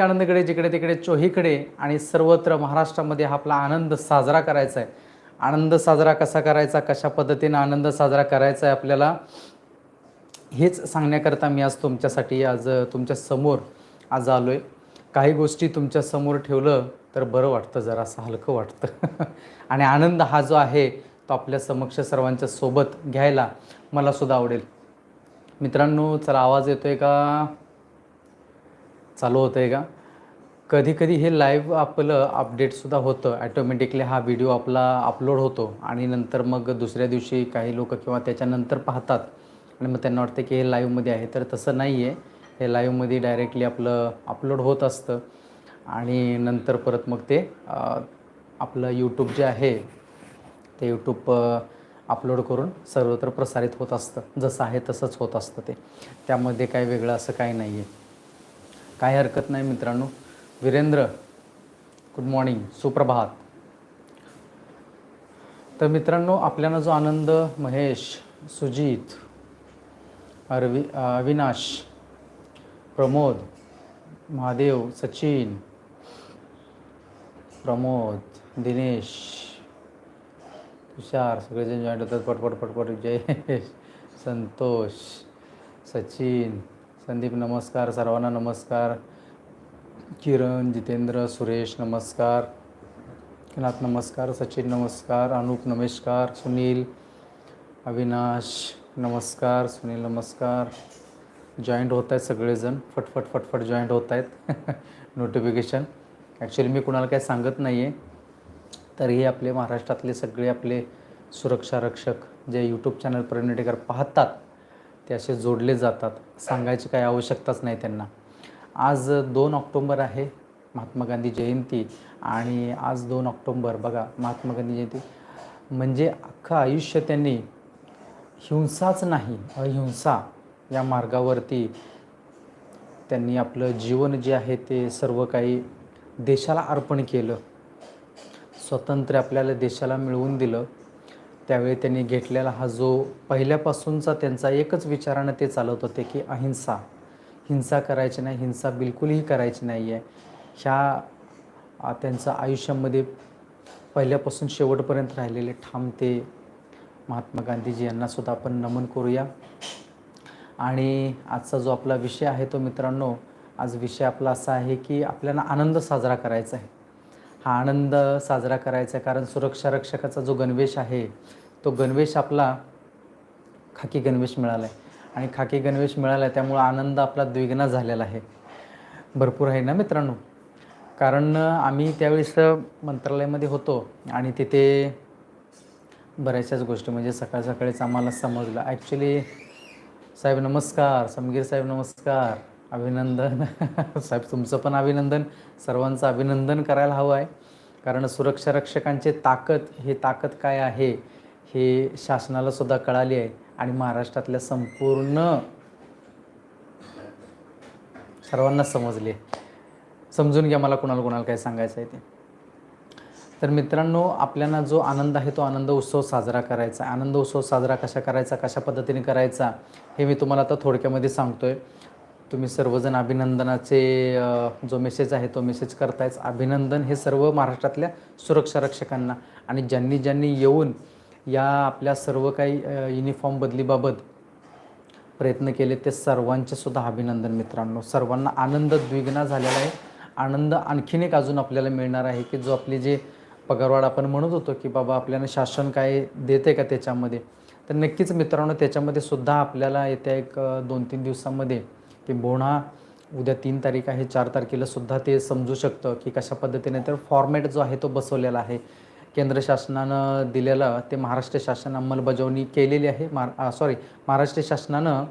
आनंदकडे जिकडे तिकडे चोहीकडे आणि सर्वत्र महाराष्ट्रामध्ये हा आपला आनंद साजरा करायचा आहे. आनंद साजरा कसा करायचा? कशा पद्धतीनं आनंद साजरा करायचा आहे आपल्याला? हेच सांगण्याकरता मी आज तुमच्यासाठी आज तुमच्यासमोर आज आलो आहे काही गोष्टी तुमच्यासमोर ठेवलं तर बरं वाटतं जरा असं हलकं वाटतं. आणि आनंद हा जो आहे तो आपल्या समक्ष सर्वांच्या सोबत घ्यायला मलासुद्धा आवडेल. मित्रांनो चला आवाज येतो आहे का? चालू होतं आहे का? कधी कधी हे लाईव्ह आपलं अपडेटसुद्धा होतं. ॲटोमॅटिकली हा व्हिडिओ आपला अपलोड होतो. आणि नंतर मग दुसऱ्या दिवशी काही लोक किंवा त्याच्यानंतर पाहतात. आणि मग त्यांना वाटतं की हे लाईव्हमध्ये आहे. तर तसं नाही आहे हे लाईव्हमध्ये डायरेक्टली आपलं अपलोड होत असतं. आणि नंतर परत मग ते आपलं यूट्यूब जे आहे ते यूट्यूब अपलोड करून सर्वत्र प्रसारित होत असतं. जसं आहे तसंच होत असतं ते. त्यामध्ये काही वेगळं असं काही नाही आहे काही हरकत नाही मित्रांनो. वीरेंद्र गुड मॉर्निंग सुप्रभात. तर मित्रांनो आपल्याला जो आनंद महेश सुजित अरवि अविनाश प्रमोद महादेव सचिन प्रमोद दिनेश तुषार सगळेजण जॉईंट होतात. पटपट पटपट जय संतोष सचिन संदीप नमस्कार. सर्वांना नमस्कार. किरण जितेंद्र सुरेश नमस्कार. नाथ नमस्कार. सचिन नमस्कार. अनुप नमस्कार. सुनील अविनाश नमस्कार. सुनील नमस्कार. जॉईंट होत आहेत सगळेजण. फटफट फटफट जॉईंट होत आहेत. नोटिफिकेशन ॲक्च्युली मी कुणाला काही सांगत नाही आहे तरीही आपले महाराष्ट्रातले सगळे आपले सुरक्षा रक्षक जे यूट्यूब चॅनल परिणिटेकर पाहतात ते असे जोडले जातात. सांगायची काही आवश्यकताच नाही त्यांना. आज दोन ऑक्टोंबर आहे महात्मा गांधी जयंती आणि आज दोन ऑक्टोंबर बघा महात्मा गांधी जयंती. म्हणजे अख्खं आयुष्य त्यांनी हिंसाच नाही अहिंसा या मार्गावरती त्यांनी आपलं जीवन जे आहे ते सर्व काही देशाला अर्पण केलं. स्वातंत्र्य आपल्याला देशाला मिळवून दिलं. त्यावेळी त्यांनी घेतलेला हा जो पहिल्यापासूनचा त्यांचा एकच विचारानं ते चालवत होते की अहिंसा. हिंसा करायची नाही हिंसा बिलकुलही करायची नाही आहे ह्या त्यांचं आयुष्यामध्ये पहिल्यापासून शेवटपर्यंत राहिलेले ठाम ते महात्मा गांधीजी यांनासुद्धा आपण नमन करूया. आणि आजचा जो आपला विषय आहे तो मित्रांनो आज विषय आपला असा आहे की आपल्याला आनंद साजरा करायचा आहे. हा आनंद साजरा करायचा आहे. कारण सुरक्षा रक्षकाचा जो गणवेश आहे तो गणवेश आपला खाकी गणवेश मिळाला आहे आणि खाकी गणवेश मिळाला आहे त्यामुळं आनंद आपला द्विगुणा झालेला आहे. भरपूर आहे ना मित्रांनो? कारण आम्ही त्यावेळेस मंत्रालयामध्ये होतो आणि तिथे बऱ्याचशाच गोष्टी म्हणजे सकाळ सकाळीच आम्हाला समजलं. ॲक्च्युली साहेब नमस्कार समगीर साहेब नमस्कार. अभिनंदन. साहेब तुमचं पण अभिनंदन. सर्वांचं अभिनंदन करायला हवं आहे. कारण सुरक्षा रक्षकांचे ताकद हे ताकद काय आहे हे शासनाला सुद्धा कळाली आहे. आणि महाराष्ट्रातल्या संपूर्ण सर्वांना समजले समजून घ्या मला कुणाला कुणाला काय सांगायचं आहे ते. तर मित्रांनो आपल्याला जो आनंद आहे तो आनंद उत्सव साजरा करायचा आहे. आनंद उत्सव साजरा कशा करायचा कशा पद्धतीने करायचा हे मी तुम्हाला आता थोडक्यामध्ये सांगतो आहे तुम्ही सर्वजण अभिनंदनाचे जो मेसेज आहे तो मेसेज करतायच अभिनंदन हे सर्व महाराष्ट्रातल्या सुरक्षा रक्षकांना. आणि ज्यांनी ज्यांनी येऊन या आपल्या सर्व काही युनिफॉर्म बदलीबाबत प्रयत्न केले ते सर्वांचे सुद्धा अभिनंदन मित्रांनो. सर्वांना आनंद द्विगुणा झालेला आहे. आनंद आणखीन एक अजून आपल्याला मिळणार आहे की जो आपली जे पगारवाढ आपण म्हणत होतो की बाबा आपल्याला शासन काय देते का त्याच्यामध्ये. तर नक्कीच मित्रांनो त्याच्यामध्ये सुद्धा आपल्याला येत्या एक दोन तीन दिवसामध्ये किंबहुना बोणा उद्या तीन तारीख आहे चार तारखेला सुद्धा ते समजू शकतं की कशा पद्धतीने तर फॉर्मॅट जो आहे तो बसवलेला आहे. केंद्र शासनानं दिलेलं ते महाराष्ट्र शासन अंमलबजावणी केलेली आहे. महा सॉरी महाराष्ट्र शासनानं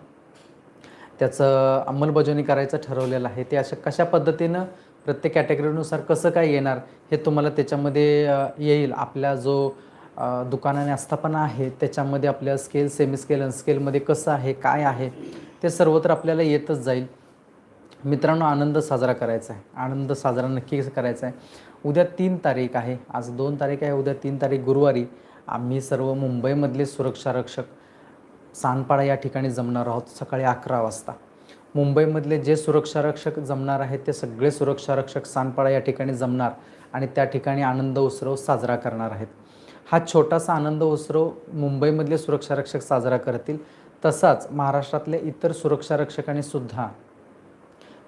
त्याचं अंमलबजावणी करायचं ठरवलेलं आहे. ते अशा कशा पद्धतीनं प्रत्येक कॅटेगरीनुसार कसं काय येणार हे तुम्हाला त्याच्यामध्ये येईल. आपल्या जो दुकानाने आस्थापना आहे त्याच्यामध्ये आपल्या स्केल सेमी स्केल अनस्केलमध्ये कसं आहे काय आहे ते सर्वत्र आपल्याला येतच जाईल. मित्रांनो आनंद साजरा करायचा आहे. आनंद साजरा नक्कीच करायचा आहे. उद्या तीन तारीख आहे. आज दोन तारीख आहे. उद्या तीन तारीख गुरुवारी आम्ही सर्व मुंबईमधले सुरक्षा रक्षक सानपाडा या ठिकाणी जमणार आहोत. सकाळी अकरा वाजता. मुंबईमधले जे सुरक्षारक्षक जमणार आहेत ते सगळे सुरक्षारक्षक सानपाडा या ठिकाणी जमणार आणि त्या ठिकाणी आनंद उत्सव साजरा करणार आहेत. हा छोटासा आनंद उत्सव मुंबईमधले सुरक्षारक्षक साजरा करतील. तसाच महाराष्ट्रातल्या इतर सुरक्षारक्षकांनी सुद्धा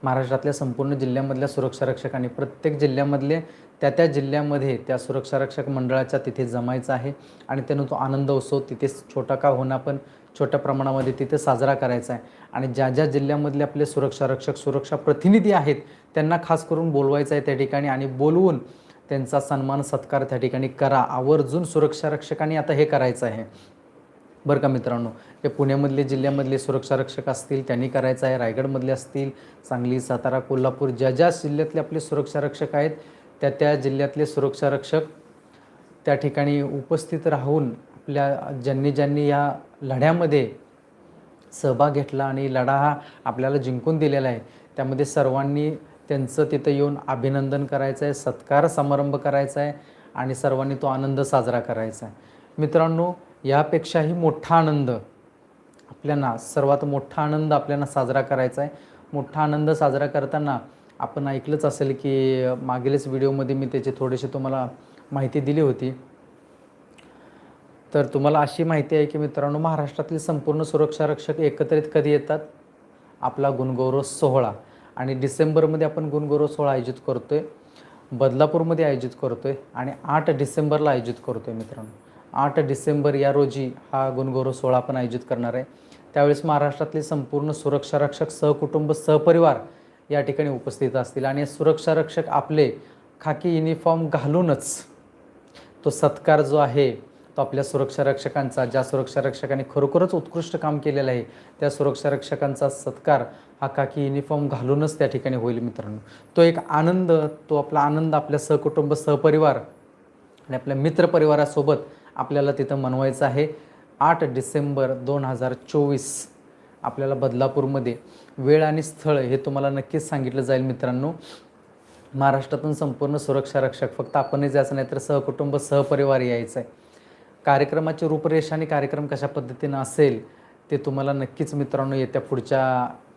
महाराष्ट्रातल्या संपूर्ण जिल्ह्यामधल्या सुरक्षा रक्षकांनी प्रत्येक जिल्ह्यामधले त्या त्या जिल्ह्यामध्ये त्या सुरक्षारक्षक मंडळाच्या तिथे जमायचं आहे आणि त्यानं तो आनंद उत्सव तिथे छोटा का होणार पण छोट्या प्रमाणामध्ये तिथे साजरा करायचा आहे. आणि ज्या ज्या जिल्ह्यामधले आपले सुरक्षारक्षक सुरक्षा प्रतिनिधी आहेत त्यांना खास करून बोलवायचं आहे त्या ठिकाणी आणि बोलवून त्यांचा सन्मान सत्कार त्या ठिकाणी करा. आवर्जून सुरक्षारक्षकांनी आता हे करायचं आहे. बरं का मित्रांनो हे पुण्यामधले जिल्ह्यामधले सुरक्षारक्षक असतील त्यांनी करायचं आहे. रायगडमधले असतील सांगली सातारा कोल्हापूर ज्या ज्या जिल्ह्यातले आपले सुरक्षारक्षक आहेत त्या त्या जिल्ह्यातले सुरक्षारक्षक त्या ठिकाणी उपस्थित राहून आपल्या ज्यांनी ज्यांनी या लढ्यामध्ये सहभाग घेतला आणि लढा हा आपल्याला जिंकून दिलेला आहे त्यामध्ये सर्वांनी त्यांचं तिथं येऊन अभिनंदन करायचं आहे सत्कार समारंभ करायचा आहे आणि सर्वांनी तो आनंद साजरा करायचा आहे. मित्रांनो यापेक्षाही मोठा आनंद आपल्याला सर्वात मोठा आनंद आपल्याला साजरा करायचा आहे. मोठा आनंद साजरा करताना आपण ऐकलंच असेल की मागीलच व्हिडिओमध्ये मी त्याची थोडीशी तुम्हाला माहिती दिली होती. तर तुम्हाला अशी माहिती आहे की मित्रांनो महाराष्ट्रातील संपूर्ण सुरक्षारक्षक एकत्रित कधी येतात? आपला गुणगौरव सोहळा. आणि डिसेंबरमध्ये आपण गुणगौरव सोहळा आयोजित करतो आहे बदलापूरमध्ये आयोजित करतो आहे आणि आठ डिसेंबरला आयोजित करतो आहे मित्रांनो. आठ डिसेंबर या रोजी हा गुणगौरव सोहळा आपण आयोजित करणार आहे. त्यावेळेस महाराष्ट्रातले संपूर्ण सुरक्षारक्षक सहकुटुंब सहपरिवार या ठिकाणी उपस्थित असतील आणि सुरक्षारक्षक आपले खाकी युनिफॉर्म घालूनच तो सत्कार जो आहे तो आपल्या सुरक्षारक्षकांचा ज्या सुरक्षारक्षकांनी खरोखरच उत्कृष्ट काम केलेलं आहे त्या सुरक्षारक्षकांचा सत्कार हा काकी युनिफॉर्म घालूनच त्या ठिकाणी होईल मित्रांनो. तो एक आनंद तो आपला आनंद आपल्या सहकुटुंब सहपरिवार आणि आपल्या मित्रपरिवारासोबत आपल्याला तिथं मनवायचं आहे. आठ डिसेंबर दोन हजार चोवीस आपल्याला बदलापूरमध्ये वेळ आणि स्थळ हे तुम्हाला नक्कीच सांगितलं जाईल मित्रांनो. महाराष्ट्रातून संपूर्ण सुरक्षारक्षक फक्त आपणच जायचं नाही तर सहकुटुंब सहपरिवार यायचं आहे कार्यक्रमाची रूपरेषा आणि कार्यक्रम कशा पद्धतीनं असेल ते तुम्हाला नक्कीच मित्रांनो येत्या पुढच्या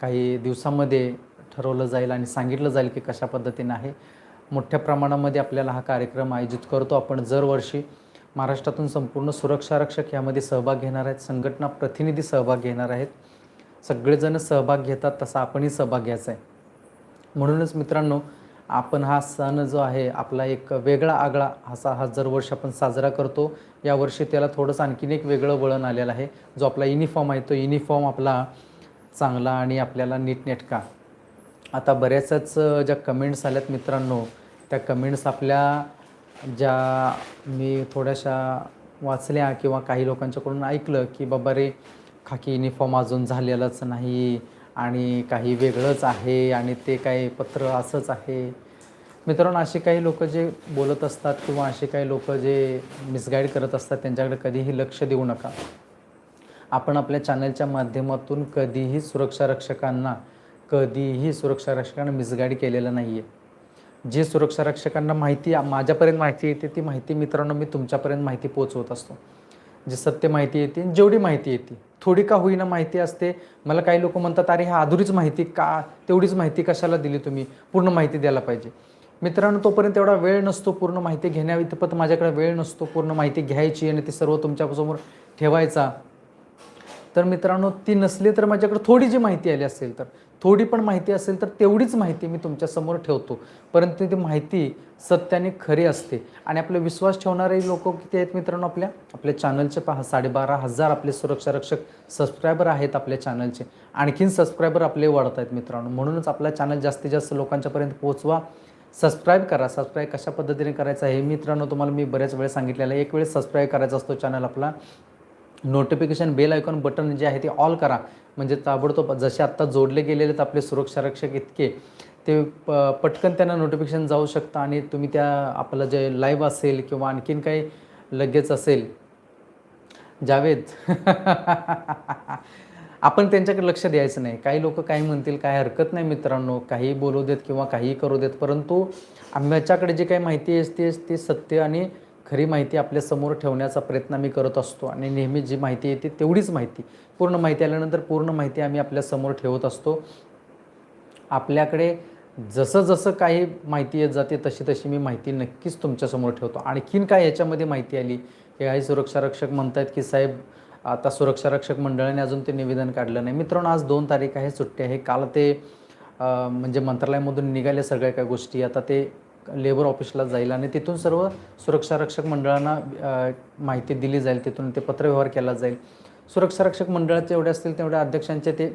काही दिवसामध्ये ठरवलं जाईल आणि सांगितलं जाईल की कशा पद्धतीनं आहे. मोठ्या प्रमाणामध्ये आपल्याला हा कार्यक्रम आयोजित करतो आपण दरवर्षी. महाराष्ट्रातून संपूर्ण सुरक्षारक्षक यामध्ये सहभाग घेणार आहेत. संघटना प्रतिनिधी सहभाग घेणार आहेत. सगळेजण सहभाग घेतात तसा आपणही सहभाग घ्यायचा आहे. म्हणूनच मित्रांनो आपण हा सण जो आहे आपला एक वेगळा आगळा असा हा दरवर्षी आपण साजरा करतो. यावर्षी त्याला थोडंसं आणखीन एक वेगळं वळण आलेलं आहे. जो आपला युनिफॉर्म आहे तो युनिफॉर्म आपला चांगला आणि आपल्याला नीटनेटका आता बऱ्याचच ज्या कमेंट्स आल्यात मित्रांनो त्या कमेंट्स आपल्या ज्या मी थोड्याशा वाचल्या किंवा काही लोकांच्याकडून ऐकलं की बाबा रे खाकी युनिफॉर्म अजून झालेलाच नाही आणि काही वेगळंच आहे आणि ते काही पत्र असंच आहे. मित्रांनो असे काही लोक जे बोलत असतात किंवा असे काही लोक जे मिसगाईड करत असतात त्यांच्याकडे कधीही लक्ष देऊ नका. आपण आपल्या चॅनलच्या माध्यमातून कधीही सुरक्षारक्षकांना कधीही सुरक्षा रक्षकांना मिसगाईड केलेलं नाही आहे जे सुरक्षारक्षकांना माहिती माझ्यापर्यंत माहिती येते ती माहिती मित्रांनो मी तुमच्यापर्यंत माहिती पोचवत असतो. जी सत्य माहिती येते जेवढी माहिती येते थोडी का होईना माहिती असते. मला काही लोक म्हणतात अरे हा अधुरीच माहिती का तेवढीच माहिती कशाला दिली तुम्ही? पूर्ण माहिती द्यायला पाहिजे. मित्रांनो तोपर्यंत एवढा वेळ नसतो पूर्ण माहिती घेण्या इतपत माझ्याकडे वेळ नसतो पूर्ण माहिती घ्यायची आणि ती सर्व तुमच्यासमोर ठेवायचा. तर मित्रांनो ती नसली तर माझ्याकडे थोडी जी माहिती आली असेल तर थोडी पण माहिती असेल तर तेवढीच माहिती मी तुमच्यासमोर ठेवतो. परंतु ती माहिती सत्याने खरी असते. आणि आपले विश्वास ठेवणारे लोक किती आहेत मित्रांनो आपल्या? आपल्या चॅनलचे पहा साडेबारा हजार आपले सुरक्षारक्षक सबस्क्रायबर आहेत आपल्या चॅनलचे आणखीन सबस्क्रायबर आपले वाढत आहेत मित्रांनो. म्हणूनच आपला चॅनल जास्तीत जास्त लोकांच्यापर्यंत पोहोचवा. सबस्क्राईब करा. सबस्क्राईब कशा पद्धतीने करायचं आहे मित्रांनो तुम्हाला मी बऱ्याच वेळेस सांगितलेलं आहे. एक वेळेस सबस्क्राईब करायचा असतो चॅनल आपला. नोटिफिकेशन बेल आयकॉन बटन जे आहे ते ऑल करा. म्हणजे ताबडतोब जसे आत्ता जोडले गेलेले आहेत आपले सुरक्षारक्षक इतके ते प पटकन त्यांना नोटिफिकेशन जाऊ शकतं आणि तुम्ही त्या आपलं जे लाईव्ह असेल किंवा आणखीन काही लगेच असेल जावेद. आपण त्यांच्याकडे लक्ष द्यायचं नाही. काही लोक काही म्हणतील काय हरकत नाही मित्रांनो. काही बोलू देत किंवा काहीही करू देत परंतु आम्हाच्याकडे जी काही माहिती असते ती सत्य आणि खरी माहिती आपल्यासमोर ठेवण्याचा प्रयत्न आम्ही करत असतो आणि नेहमी जी माहिती येते तेवढीच माहिती पूर्ण माहिती आल्यानंतर पूर्ण माहिती आम्ही आपल्यासमोर ठेवत असतो. आपल्याकडे जसं जसं काही माहिती येत जाते तशी तशी मी माहिती नक्कीच तुमच्यासमोर ठेवतो. आणखीन काय याच्यामध्ये माहिती आली? हे काही सुरक्षा रक्षक म्हणतात की साहेब आता सुरक्षा रक्षक मंडळाने अजून ते निवेदन काढलं नाही. मित्रांनो आज दोन तारीख आहे सुट्टी आहे. काल ते म्हणजे मंत्रालयामधून निघाल्या सगळ्या काही गोष्टी. आता ते लेबर ऑफिसला जाईल आणि तिथून सर्व सुरक्षा रक्षक मंडळांना माहिती दिली जाईल. तिथून ते पत्रव्यवहार केला जाईल. सुरक्षा रक्षक मंडळाचे जेवढे असतील तेवढ्या अध्यक्षांचे ते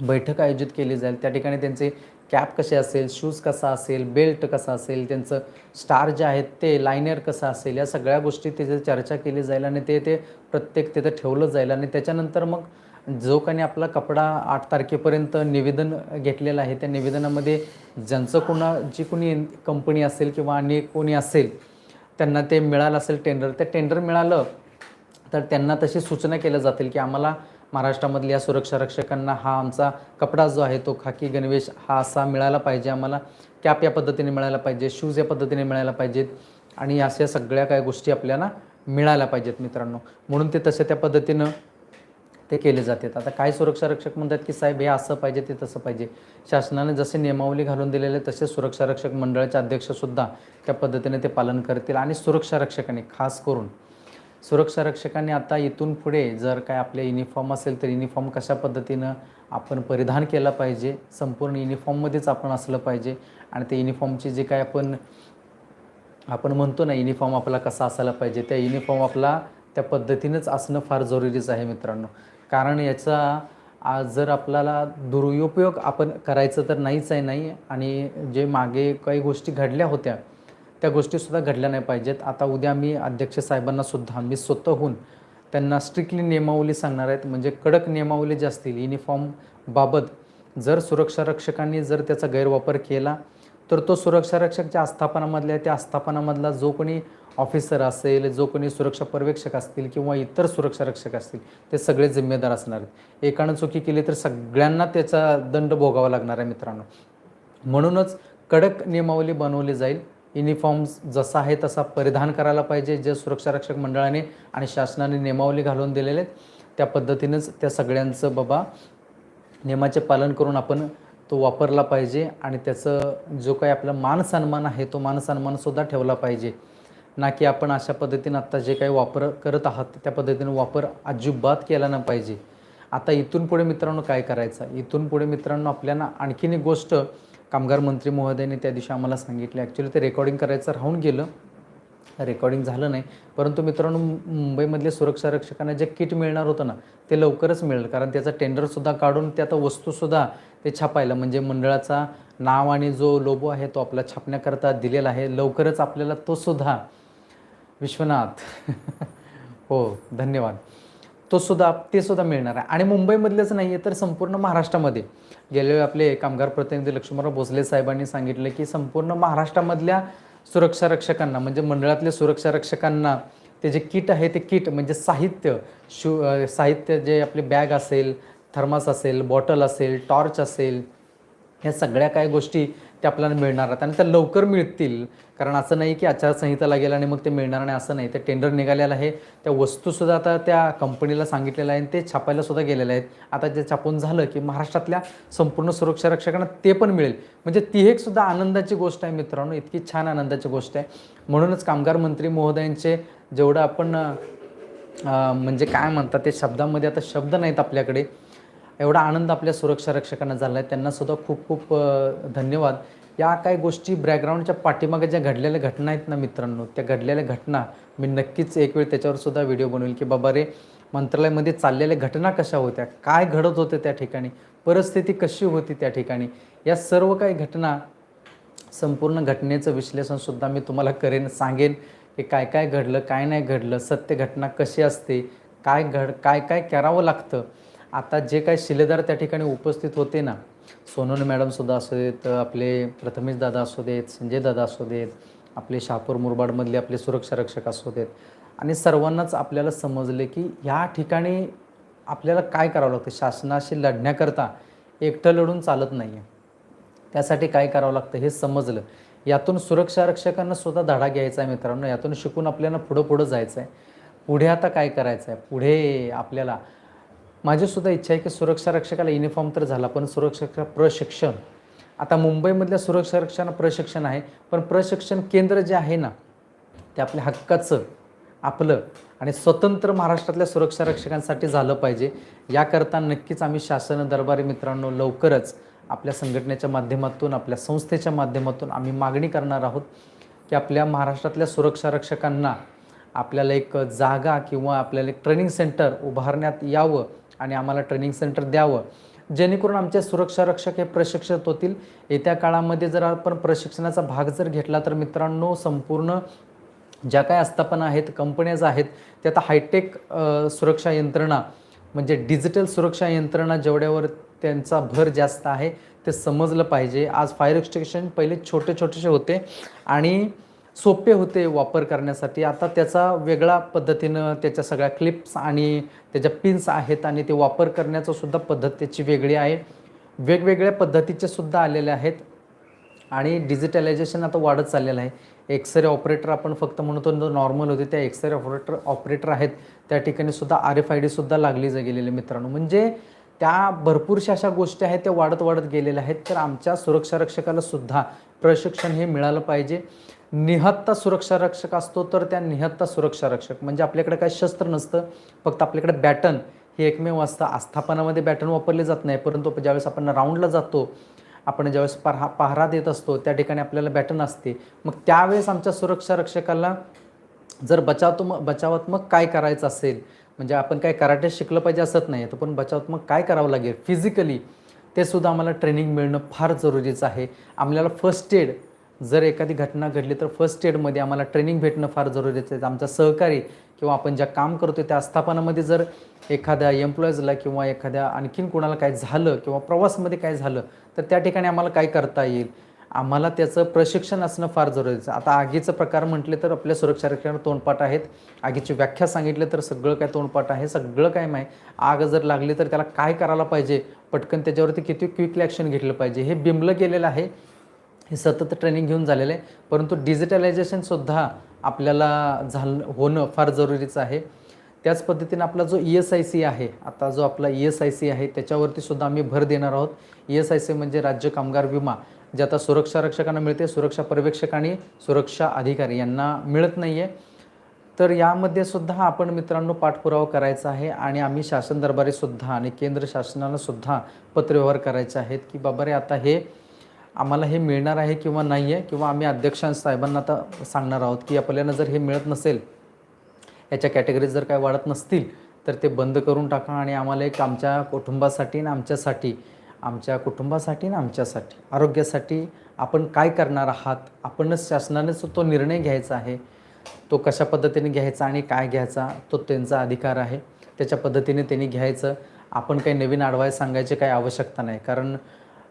बैठक आयोजित केली जाईल. त्या ठिकाणी त्यांचे कॅप कसे असेल शूज कसा असेल बेल्ट कसा असेल त्यांचं स्टार जे आहेत ते लायनर कसं असेल या सगळ्या गोष्टी तिथे चर्चा केली जाईल आणि ते ते प्रत्येक तिथं ठेवलं जाईल. आणि त्याच्यानंतर मग जो काही आपला कपडा आठ तारखेपर्यंत निवेदन घेतलेलं आहे त्या निवेदनामध्ये ज्यांचं कोणा जी कोणी कंपनी असेल किंवा आणि कोणी असेल त्यांना ते मिळालं असेल टेंडर ते टेंडर मिळालं तर त्यांना तशी सूचना केल्या जातील की आम्हाला महाराष्ट्रामधल्या सुरक्षा रक्षकांना हा आमचा कपडा जो आहे तो खाकी गणवेश हा असा मिळाला पाहिजे. आम्हाला कॅप या पद्धतीने मिळायला पाहिजे शूज या पद्धतीने मिळायला पाहिजेत आणि अशा सगळ्या काही गोष्टी आपल्याला मिळायला पाहिजेत मित्रांनो. म्हणून ते तशा त्या पद्धतीनं ते केले जातात. आता काय सुरक्षा रक्षक म्हणतात की साहेब हे असं पाहिजे ते तसं पाहिजे. शासनाने जसे नियमावली घालून दिलेले तसे सुरक्षा रक्षक मंडळाचे अध्यक्षसुद्धा त्या पद्धतीने ते पालन करतील आणि सुरक्षा रक्षकांनी खास करून सुरक्षा रक्षकांनी आता इथून पुढे जर काय आपले युनिफॉर्म असेल तर युनिफॉर्म कशा पद्धतीनं आपण परिधान केला पाहिजे? संपूर्ण युनिफॉर्ममध्येच आपण असलं पाहिजे आणि ते युनिफॉर्मची जे काय आपण आपण म्हणतो ना युनिफॉर्म आपला कसा असायला पाहिजे त्या युनिफॉर्म आपला त्या पद्धतीनंच असणं फार जरुरीचं आहे मित्रांनो. कारण याचा जर आपल्याला दुरुपयोग आपण करायचं तर नाहीच आहे नाही. आणि जे मागे काही गोष्टी घडल्या होत्या त्या गोष्टीसुद्धा घडल्या नाही पाहिजेत. आता उद्या मी अध्यक्ष साहेबांनासुद्धा मी स्वतःहून त्यांना स्ट्रिक्टली नियमावली सांगणार आहेत. म्हणजे कडक नियमावली जे असतील युनिफॉर्म बाबत जर सुरक्षा रक्षकांनी जर त्याचा गैरवापर केला तर तो सुरक्षा रक्षक ज्या आस्थापनामधल्या त्या आस्थापनामधला जो कोणी ऑफिसर असेल जो कोणी सुरक्षा पर्यवेक्षक असतील किंवा इतर सुरक्षा रक्षक असतील ते सगळे जिम्मेदार असणार आहेत. एकानं चुकी केली तर सगळ्यांना त्याचा दंड भोगावा लागणार आहे मित्रांनो. म्हणूनच कडक नियमावली बनवली जाईल. युनिफॉर्म्स जसा आहे तसा परिधान करायला पाहिजे जे सुरक्षा रक्षक मंडळाने आणि शासनाने नियमावली घालून दिलेले आहेत, त्या पद्धतीनेच त्या सगळ्यांचं बाबा नियमाचे पालन करून आपण तो वापरला पाहिजे आणि त्याचं जो काही आपला मान सन्मान आहे तो मान सन्मानसुद्धा ठेवला पाहिजे. ना की आपण अशा पद्धतीनं आत्ता जे काही वापर करत आहात त्या पद्धतीनं वापर अजिबात केला नाही पाहिजे. आता इथून पुढे मित्रांनो काय करायचं? इथून पुढे मित्रांनो आपल्याला आणखीन एक गोष्ट कामगार मंत्री महोदयाने त्या दिवशी आम्हाला सांगितले. ॲक्च्युली ते रेकॉर्डिंग करायचं राहून गेलं. रेकॉर्डिंग झालं नाही. परंतु मित्रांनो मुंबईमधले मुंबईमधल्या सुरक्षा रक्षकांना जे किट मिळणार होतं ना ते लवकरच मिळेल. कारण त्याचा टेंडरसुद्धा काढून त्यात वस्तूसुद्धा ते छापायला म्हणजे मंडळाचा नाव आणि जो लोबो आहे तो आपला छापण्याकरता दिलेला आहे. लवकरच आपल्याला तोसुद्धा विश्वनाथ. हो धन्यवाद. तो सुद्धा ते सुद्धा मिळणार आहे. आणि मुंबईमधलेच नाही आहे तर संपूर्ण महाराष्ट्रामध्ये. गेले आपले कामगार प्रतिनिधी लक्ष्मणराव भोसले साहेबांनी सांगितलं की संपूर्ण महाराष्ट्रामधल्या सुरक्षा रक्षकांना म्हणजे मंडळातल्या सुरक्षा रक्षकांना ते जे किट आहे ते किट म्हणजे साहित्य शू साहित्य जे आपले बॅग असेल थर्मास असेल बॉटल असेल टॉर्च असेल या सगळ्या काही गोष्टी ते आपल्याला मिळणार आहेत आणि त्या लवकर मिळतील. कारण असं नाही की आचारसंहिता लागेल आणि मग ते मिळणार नाही असं नाही. ते टेंडर निघालेलं आहे. त्या वस्तूसुद्धा आता त्या कंपनीला सांगितलेलं आहे आणि ते छापायलासुद्धा गेलेलं गेलेले आहेत. आता जे छापून झालं की महाराष्ट्रातल्या संपूर्ण सुरक्षा रक्षकांना ते पण मिळेल. म्हणजे ती एक सुद्धा आनंदाची गोष्ट आहे मित्रांनो. इतकी छान आनंदाची गोष्ट आहे. म्हणूनच कामगार मंत्री महोदयांचे जेवढं आपण म्हणजे काय म्हणतात ते शब्दामध्ये आता शब्द नाहीत आपल्याकडे. एवढा आनंद आपल्या सुरक्षा रक्षकांना झाला आहे त्यांनासुद्धा खूप खूप धन्यवाद. या काही गोष्टी बॅकग्राऊंडच्या पाठीमागे ज्या घडलेल्या घटना आहेत ना मित्रांनो त्या घडलेल्या घटना मी नक्कीच एक वेळ त्याच्यावरसुद्धा व्हिडिओ बनवेल की बाबा रे मंत्रालयामध्ये चाललेल्या घटना कशा होत्या? काय घडत होते त्या ठिकाणी? परिस्थिती कशी होती त्या ठिकाणी? या सर्व काही घटना संपूर्ण घटनेचं विश्लेषणसुद्धा मी तुम्हाला करेन सांगेन की काय काय घडलं काय नाही घडलं सत्य घटना कशी असते काय घड काय काय करावं लागतं. आता जे काय शिलेदार त्या ठिकाणी उपस्थित होते ना सोनवणे मॅडमसुद्धा असू देत आपले प्रथमेश दादा असू देत संजय दादा असू देत आपले शहापूर मुरबाडमधले आपले सुरक्षा रक्षक असू देत आणि सर्वांनाच आपल्याला समजले की ह्या ठिकाणी आपल्याला काय करावं लागतं? शासनाशी लढण्याकरता एकटं लढून चालत नाही आहे त्यासाठी काय करावं लागतं हे समजलं. यातून सुरक्षा रक्षकांना सुद्धा धडा घ्यायचा आहे मित्रांनो. यातून शिकून आपल्याला पुढं पुढं जायचं आहे पुढे आता काय करायचं आहे पुढे आपल्याला माझीसुद्धा इच्छा आहे की सुरक्षा रक्षकाला युनिफॉर्म तर झाला पण सुरक्षा प्रशिक्षण. आता मुंबईमधल्या सुरक्षा रक्षण प्रशिक्षण आहे पण प्रशिक्षण केंद्र जे आहे ना ते आपल्या हक्काचं आपलं आणि स्वतंत्र महाराष्ट्रातल्या सुरक्षा रक्षकांसाठी झालं पाहिजे. याकरता नक्कीच आम्ही शासन दरबारी मित्रांनो लवकरच आपल्या संघटनेच्या माध्यमातून आपल्या संस्थेच्या माध्यमातून आम्ही मागणी करणार आहोत की आपल्या महाराष्ट्रातल्या सुरक्षा रक्षकांना आपल्याला एक जागा किंवा आपल्याला एक ट्रेनिंग सेंटर उभारण्यात यावं. आणि आम्हाला ट्रेनिंग सेंटर द्यावं. जेणेकरून आमचे सुरक्षा रक्षक हे प्रशिक्षित होतील. येत्या काळामध्ये जर आपण प्रशिक्षणाचा भाग जर घेतला तर मित्रांनो संपूर्ण ज्या काही आस्थापना आहेत कंपन्याज आहेत त्या आता हायटेक सुरक्षा यंत्रणा म्हणजे डिजिटल सुरक्षा यंत्रणा जेवढ्यावर त्यांचा भर जास्त आहे ते समजलं पाहिजे. आज फायर एक्स्टेशन पहिले छोटे छोटेसे होते आणि सोपे होते वापर करण्यासाठी. आता त्याचा वेगळा पद्धतीनं त्याच्या सगळ्या क्लिप्स आणि त्याच्या पिन्स आहेत आणि ते वापर करण्याचं सुद्धा पद्धत त्याची वेगळी आहे. वेगवेगळ्या पद्धतीचे सुद्धा आलेले आहेत. आणि डिजिटलायझेशन आता वाढत चाललेलं आहे. एक्सरे ऑपरेटर आपण फक्त म्हणतो नॉर्मल होते. त्या एक्सरे ऑपरेटर ऑपरेटर आहेत. त्या ठिकाणी सुद्धा आर एफ आय डी सुद्धा लागली जा गेलेली मित्रांनो. म्हणजे त्या भरपूरशा अशा गोष्टी आहेत त्या वाढत वाढत गेलेल्या आहेत. तर आमच्या सुरक्षा रक्षकाला सुद्धा प्रशिक्षण हे मिळालं पाहिजे. निहत्ता सुरक्षा रक्षक असतो तर त्या निहत्ता सुरक्षा रक्षक. म्हणजे आपल्याकडे काय शस्त्र नसतं फक्त आपल्याकडे बॅटन हे एकमेव असतं. आस्थापनामध्ये बॅटन वापरले जात नाही परंतु ज्यावेळेस आपण राऊंडला जातो आपण ज्यावेळेस पहा पहारा देत असतो त्या ठिकाणी आपल्याला बॅटन असते. मग त्यावेळेस आमच्या सुरक्षा रक्षकाला जर बचावात्मक बचावात्मक काय करायचं असेल म्हणजे आपण काय कराटे शिकलं पाहिजे असत नाही तर पण बचावात्मक काय करावं लागेल? फिजिकली ते सुद्धा आम्हाला ट्रेनिंग मिळणं फार जरुरीचं आहे. आम्हाला फर्स्ट एड जर एखादी घटना घडली तर फर्स्ट एडमध्ये आम्हाला ट्रेनिंग भेटणं फार जरुरीचं आहे. आमचा सहकारी किंवा आपण ज्या काम करतो त्या आस्थापनामध्ये जर एखाद्या एम्प्लॉईजला किंवा एखाद्या आणखीन कोणाला काय झालं किंवा प्रवासमध्ये काय झालं तर त्या ठिकाणी आम्हाला काय करता येईल? आम्हाला त्याचं प्रशिक्षण असणं फार जरुरीचं आता आगीचं प्रकार म्हटले तर आपल्या सुरक्षा रक्षणावर तोंडपाठ आहेत. आगीची व्याख्या सांगितलं तर सगळं काय तोंडपाठ आहे सगळं काय माहीत. आग जर लागली तर त्याला काय करायला पाहिजे? पटकन त्याच्यावरती किती क्विक ॲक्शन घेतलं पाहिजे? हे बिंबलं गेलेलं आहे. हे सतत ट्रेनिंग घेऊन झालेलं आहे. परंतु डिजिटलायझेशनसुद्धा आपल्याला झालं होणं फार जरुरीचं आहे. त्याच पद्धतीने आपला जो ई एस आय सी आहे आता जो आपला ई एस आय सी आहे त्याच्यावरती सुद्धा आम्ही भर देणार आहोत. ई एस आय सी म्हणजे राज्य कामगार विमा जे आता सुरक्षा रक्षकांना मिळते सुरक्षा पर्यवेक्षक आणि सुरक्षा अधिकारी यांना मिळत नाही आहे तर यामध्ये सुद्धा आपण मित्रांनो पाठपुरावा करायचा आहे आणि आम्ही शासन दरबारीसुद्धा आणि केंद्र शासनाला सुद्धा पत्रव्यवहार करायचे आहेत की बाबा रे आता हे आम्हाला हे मिळणार आहे किंवा नाही आहे किंवा आम्ही अध्यक्षां साहेबांना आता सांगणार आहोत की आपल्याला जर हे मिळत नसेल याच्या कॅटेगरीज जर काय वाढत नसतील तर ते बंद करून टाका आणि आम्हाला एक आमच्या कुटुंबासाठी आणि आमच्यासाठी आमच्या कुटुंबासाठी आणि आमच्यासाठी आरोग्यासाठी आपण काय करणार आहात आपणच शासनानेच तो निर्णय घ्यायचा आहे तो कशा पद्धतीने घ्यायचा आणि काय घ्यायचा तो त्यांचा अधिकार आहे. त्याच्या पद्धतीने त्यांनी घ्यायचं. आपण काही नवीन अडवायस सांगायची काही आवश्यकता नाही. कारण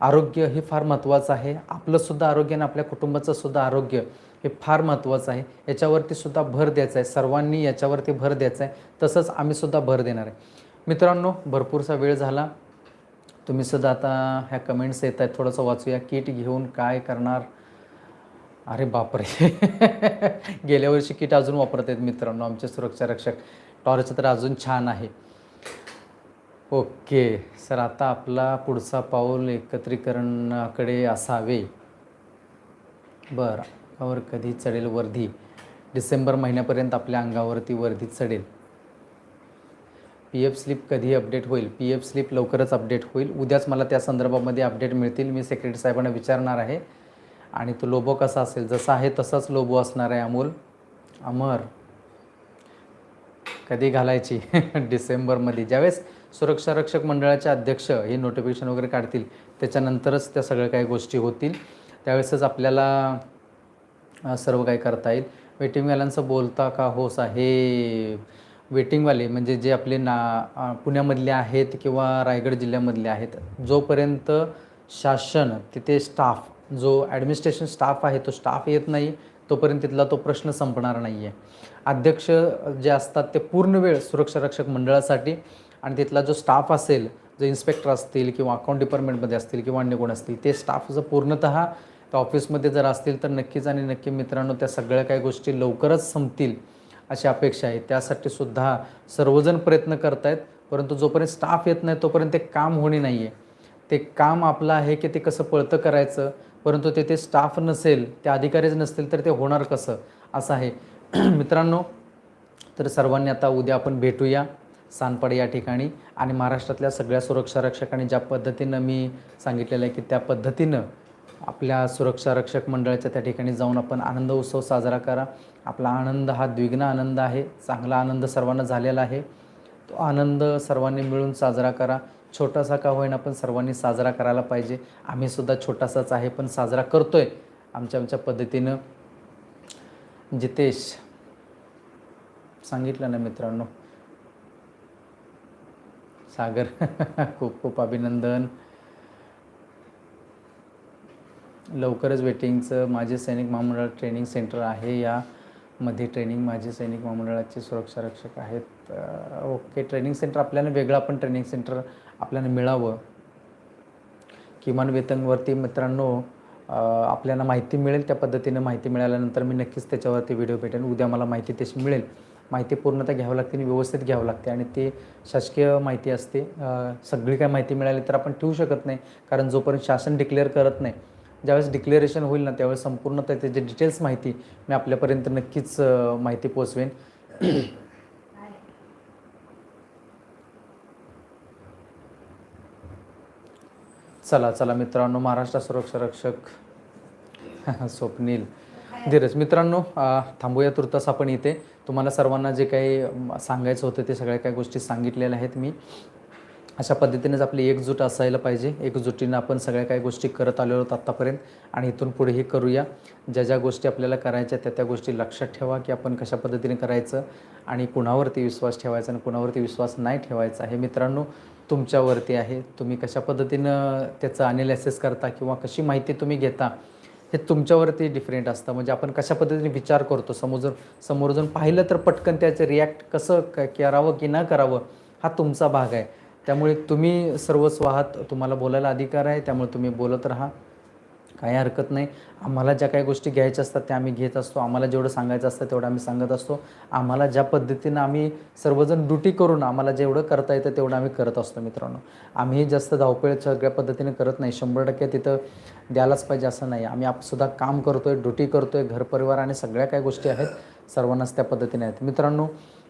आरोग्य हे फार महत्त्वाचं आहे. आपलंसुद्धा आरोग्य आणि आपल्या कुटुंबाचंसुद्धा आरोग्य हे फार महत्त्वाचं आहे. याच्यावरती सुद्धा भर द्यायचा आहे. सर्वांनी याच्यावरती भर द्यायचा आहे. तसंच आम्हीसुद्धा भर देणार आहे. मित्रांनो भरपूरसा वेळ झाला. तुम्ही सुद्धा आता ह्या कमेंट्स येत आहेत. थोडंसं वाचूया. किट घेऊन काय करणार? अरे बापरे. गेल्या वर्षी किट अजून वापरत आहेत मित्रांनो आमचे सुरक्षा रक्षक. टॉर्च तर अजून छान आहे. ओके सर आता आपला पुढचा पाऊल एकत्रीकरणाकडे असावे. बरं अंगावर कधी चढेल वर्धी? डिसेंबर महिन्यापर्यंत आपल्या अंगावरती वर्धी चढेल. पी एफ स्लिप कधी अपडेट होईल? पी एफ स्लिप लवकरच अपडेट होईल. उद्याच मला त्या संदर्भामध्ये अपडेट मिळतील. मी सेक्रेटरी साहेबांना विचारणार आहे. आणि तो लोबो कसा असेल? जसा आहे तसाच लोबो असणार आहे अमोल. अमर कधी घालायची? डिसेंबरमध्ये. ज्यावेळेस सुरक्षा रक्षक मंडळाचे अध्यक्ष हे नोटिफिकेशन वगैरे काढतील त्याच्यानंतरच त्या सगळ्या काही गोष्टी होतील. त्यावेळेसच आपल्याला सर्व काही करता येईल. वेटिंगवाल्यांचं बोलता का हो साहेब वेटिंगवाले म्हणजे जे आपले ना पुण्यामधले आहेत किंवा रायगड जिल्ह्यामधले आहेत जोपर्यंत शासन तिथे स्टाफ जो ॲडमिनिस्ट्रेशन स्टाफ आहे तो स्टाफ येत नाही तोपर्यंत तिथला तो प्रश्न संपणार नाही आहे अध्यक्ष जे असतात ते पूर्ण वेळ सुरक्षा रक्षक मंडळासाठी आणि तिथला जो स्टाफ असेल जो इन्स्पेक्टर असतील किंवा अकाउंट डिपार्टमेंटमध्ये असतील किंवा अन्य कोण असतील ते स्टाफ जर पूर्णतः त्या ऑफिसमध्ये जर असतील तर नक्कीच आणि नक्की मित्रांनो त्या सगळ्या काही गोष्टी लवकरच संपतील अशी अपेक्षा आहे. त्यासाठी सुद्धा सर्वजण प्रयत्न करत आहेत परंतु जोपर्यंत स्टाफ येत नाही तोपर्यंत ते काम होणे नाही आहे ते काम आपलं आहे की ते कसं पळतं करायचं परंतु तेथे स्टाफ नसेल ते अधिकारीच नसतील तर ते होणार कसं? असं आहे. मित्रांनो तर सर्वांनी आता उद्या आपण भेटूया सानपाड या ठिकाणी आणि महाराष्ट्रातल्या सगळ्या सुरक्षा रक्षकांनी ज्या पद्धतीनं मी सांगितलेलं आहे की त्या पद्धतीनं आपल्या सुरक्षा रक्षक मंडळाच्या त्या ठिकाणी जाऊन आपण आनंद उत्सव साजरा करा. आपला आनंद हा द्विग्न आनंद आहे. चांगला आनंद सर्वांना झालेला आहे. तो आनंद सर्वांनी मिळून साजरा करा. छोटासा का होईना पण सर्वांनी साजरा करायला पाहिजे. आम्ही सुद्धा छोटासाच आहे पण साजरा करतोय. आमच्या आमच्या पद्धतीनं. जितेश सांगितलं ना मित्रांनो. सागर खूप खूप अभिनंदन. लवकरच वेटिंगचं माझे सैनिक महामंडळ ट्रेनिंग सेंटर आहे. यामध्ये ट्रेनिंग माझे सैनिक महामंडळाचे सुरक्षा रक्षक आहेत. ओके ट्रेनिंग सेंटर आपल्याला वेगळं पण ट्रेनिंग सेंटर आपल्याला मिळावं. किमान वेतनवरती मित्रांनो आपल्याला माहिती मिळेल त्या पद्धतीनं. माहिती मिळाल्यानंतर मी नक्कीच त्याच्यावरती व्हिडिओ भेटेन. उद्या मला माहिती तशी मिळेल. माहिती पूर्णतः घ्यावं लागते आणि व्यवस्थित घ्यावं लागते आणि ते शासकीय माहिती असते. सगळी काय माहिती मिळाली तर आपण ठेवू शकत नाही कारण जोपर्यंत शासन डिक्लेअर करत नाही ज्यावेळेस डिक्लेरेशन होईल ना त्यावेळेस संपूर्ण त्याचे डिटेल्स माहिती मी आपल्यापर्यंत नक्कीच माहिती पोचवेन चला चला मित्रांनो महाराष्ट्र सुरक्षा रक्षक स्वप्नील धीरज. मित्रांनो थांबूया तुर्तास आपण इथे. तुम्हाला सर्वांना जे काही सांगायचं होतं ते सगळ्या काही गोष्टी सांगितलेल्या आहेत मी. अशा पद्धतीनेच आपली एकजूट असायला पाहिजे. एकजुटीनं आपण सगळ्या काही गोष्टी करत आलेलो आहोत आत्तापर्यंत आणि इथून पुढेही करूया. ज्या ज्या गोष्टी आपल्याला करायच्या त्या त्या गोष्टी लक्षात ठेवा की आपण कशा पद्धतीने करायचं आणि कुणावरती विश्वास ठेवायचा आणि कुणावरती विश्वास नाही ठेवायचा हे मित्रांनो तुमच्यावरती आहे? तुम्ही कशा पद्धतीनं त्याचं अनालिसिस करता किंवा कशी माहिती तुम्ही घेता? हे तुमच्यावरती डिफरंट असतं. म्हणजे आपण कशा पद्धतीने विचार करतो? समोर जर समोर जाऊन पाहिलं तर पटकन त्याचं रिॲक्ट कसं क करावं की न करावं हा तुमचा भाग आहे. त्यामुळे तुम्ही सर्वस्व आहात तुम्हाला बोलायला अधिकार आहे. त्यामुळे तुम्ही बोलत राहा. काही हरकत नाही. आम्हाला ज्या काही गोष्टी घ्यायच्या असतात त्या आम्ही घेत असतो. आम्हाला जेवढं सांगायचं असतं तेवढं आम्ही सांगत असतो. आम्हाला ज्या पद्धतीनं आम्ही सर्वजण ड्युटी करून आम्हाला जेवढं करता येतं तेवढं आम्ही करत असतो मित्रांनो. आम्ही जास्त धावपळ सगळ्या पद्धतीने करत नाही. शंभर टक्के तिथं द्यायलाच पाहिजे असं नाही. आम्ही आपसुद्धा काम काम करतोय ड्युटी करतोय घर परिवार आणि सगळ्या काही गोष्टी आहेत. सर्वांनाच त्या पद्धतीने आहेत. मित्रांनो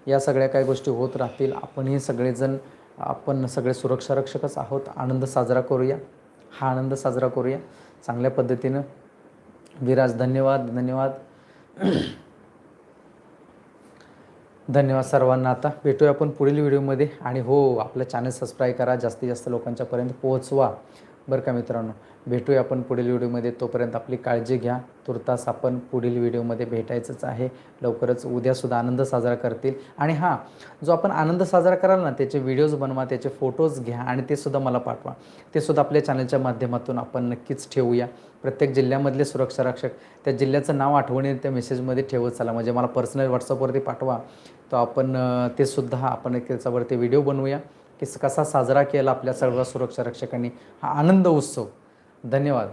या सगळ्या काही गोष्टी होत राहतील. आपणही सगळेजण आपण सगळे सुरक्षारक्षकच आहोत. आनंद साजरा करूया. हा आनंद साजरा करूया. चांगल्या पद्धतीनं. विराज धन्यवाद धन्यवाद. धन्यवाद सर्वांना आता. भेटूया आपण पुढील व्हिडिओमध्ये. आणि हो आपलं चॅनल सबस्क्राईब करा. जास्तीत जास्त लोकांच्यापर्यंत पोहोचवा. बरं का मित्रांनो भेटूया आपण पुढील व्हिडिओमध्ये. तोपर्यंत आपली काळजी घ्या. तुर्तास आपण पुढील व्हिडिओमध्ये भेटायचंच आहे. लवकरच उद्यासुद्धा आनंद साजरा करतील. आणि हां जो आपण आनंद साजरा कराल ना त्याचे व्हिडिओज बनवा त्याचे फोटोज घ्या आणि ते सुद्धा मला पाठवा. ते सुद्धा आपल्या चॅनलच्या माध्यमातून आपण नक्कीच ठेवूया. प्रत्येक जिल्ह्यामधले सुरक्षा रक्षक त्या जिल्ह्याचं नाव आठवणीने त्या मेसेजमध्ये ठेवत चला. म्हणजे मला पर्सनल व्हॉट्सअपवरती पाठवा. तर आपण ते सुद्धा आपण एक त्याच्यावरती व्हिडिओ बनवूया. की कसा साजरा केला आपल्या सर्व सुरक्षा रक्षकांनी. हा आनंद उत्सव. धन्यवाद.